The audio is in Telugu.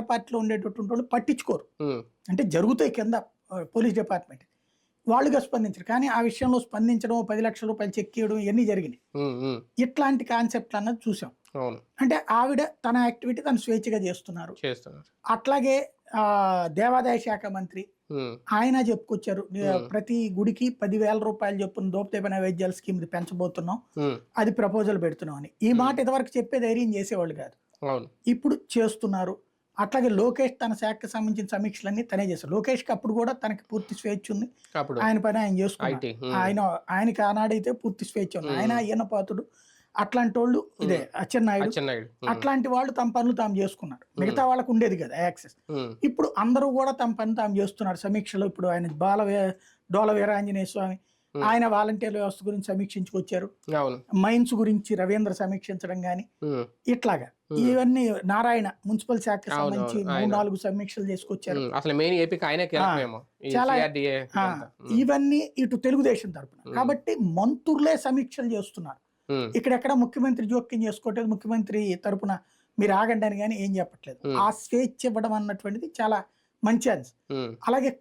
పార్టీలో ఉండేటటువంటి వాళ్ళు పట్టించుకోరు. అంటే జరుగుతాయి కింద పోలీస్ డిపార్ట్మెంట్. వాళ్ళుగా స్పందించరు. కానీ ఆ విషయంలో స్పందించడం పది లక్షల రూపాయలు చెక్ ఇవ్వడం ఇవన్నీ జరిగినాయి. ఇట్లాంటి కాన్సెప్ట్ అన్నది చూసాం. అంటే ఆవిడ తన యాక్టివిటీ తను స్వేచ్ఛగా చేస్తున్నారు. అట్లాగే ఆ, దేవాదాయ శాఖ మంత్రి ఆయన చెప్పుకొచ్చారు. ప్రతి గుడికి పదివేల రూపాయలు చొప్పున దోపితే నైవేద్యాల స్కీమ్ పెంచబోతున్నాం. అది ప్రపోజల్ పెడుతున్నాం అని. ఈ మాట ఇంతవరకు చెప్పే ధైర్యం చేసేవాళ్ళు కాదు. ఇప్పుడు చేస్తున్నారు. అట్లాగే లోకేష్ తన శాఖకి సంబంధించిన సమీక్షలన్నీ తనే చేశారు లోకేష్కి అప్పుడు కూడా తనకి పూర్తి స్వేచ్ఛ ఉంది. ఆయన పని ఆయన చేసుకున్నారు ఐటీ ఆయన ఆయనకి ఆనాడైతే పూర్తి స్వేచ్ఛ ఉంది. ఆయన అయ్యన్న పాత్రుడు అట్లాంటి వాళ్ళు ఇదే అచ్చెన్నాయుడు. అట్లాంటి వాళ్ళు తమ పనులు తాము చేసుకున్నారు మిగతా వాళ్ళకు ఉండేది కదా యాక్సెస్. ఇప్పుడు అందరూ కూడా తమ పని తాము చేస్తున్నారు సమీక్షలో ఇప్పుడు ఆయన బాల డోల వీరాంజనేయ స్వామి. ఆయన వాలంటీర్ వ్యవస్థ గురించి సమీక్షించుకొచ్చారు. మైన్స్ గురించి రవీంద్ర సమీక్షించడం ఉమ్, ఇట్లాగా. ఇవన్నీ నారాయణ మున్సిపల్ శాఖకి అవును, సంబంధించి మూడు. నాలుగు సమీక్షలు చేసుకొచ్చారు. అసలు మెయిన్ ఏపీకి ఆయనే చాలా- ఇవన్నీ ఇటు తెలుగుదేశం తరపున. కాబట్టి మంత్రులే సమీక్షలు చేస్తున్నారు. ఇక్కడెక్కడ ముఖ్యమంత్రి జోక్యం చేసుకోవట్లేదు ముఖ్యమంత్రి తరపున మీరు ఆగండి అని కానీ ఏం చెప్పట్లేదు. ఆ స్వేచ్ఛ ఇవ్వడం అన్నటువంటిది చాలా మంచి అలాగే